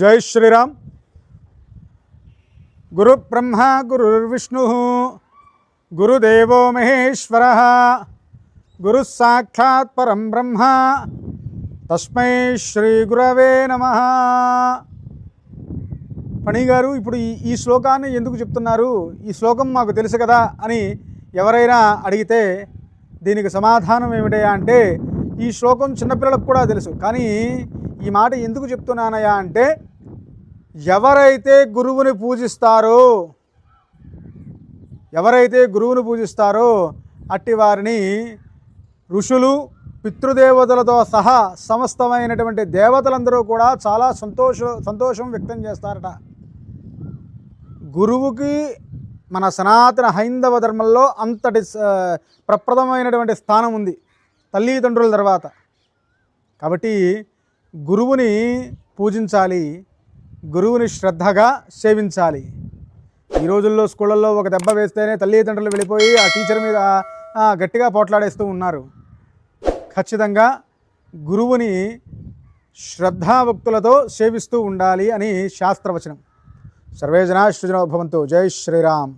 జై శ్రీరామ్. గురు బ్రహ్మ గురుర్విష్ణు గురుదేవో మహేశ్వర గురు సాక్షాత్ పరం బ్రహ్మ తస్మై శ్రీ గురవే నమ. పణిగారు ఇప్పుడు ఈ ఈ శ్లోకాన్ని ఎందుకు చెప్తున్నారు? ఈ శ్లోకం మాకు తెలుసు కదా అని ఎవరైనా అడిగితే దీనికి సమాధానం ఏమిటయా అంటే ఈ శ్లోకం చిన్నపిల్లలకు కూడా తెలుసు. కానీ ఈ మాట ఎందుకు చెప్తున్నానయా అంటే ఎవరైతే గురువుని పూజిస్తారో ఎవరైతే గురువుని పూజిస్తారో అట్టి వారిని ఋషులు పితృదేవతలతో సహా సమస్తమైనటువంటి దేవతలందరూ కూడా చాలా సంతోష సంతోషం వ్యక్తం చేస్తారట. గురువుకి మన సనాతన హైందవ ధర్మంలో అంతటి ప్రప్రదమైనటువంటి స్థానం ఉంది తల్లిదండ్రుల తర్వాత. కాబట్టి గురువుని పూజించాలి గురువుని శ్రద్ధగా సేవించాలి. ఈ రోజుల్లో స్కూళ్ళల్లో ఒక దెబ్బ వేస్తేనే తల్లిదండ్రులు వెళ్ళిపోయి ఆ టీచర్ మీద గట్టిగా పోట్లాడేస్తూ ఉన్నారు. ఖచ్చితంగా గురువుని శ్రద్ధాభక్తులతో సేవిస్తూ ఉండాలి అని శాస్త్రవచనం. సర్వే సృజనోభవంతు భవంతు. జై శ్రీరామ్.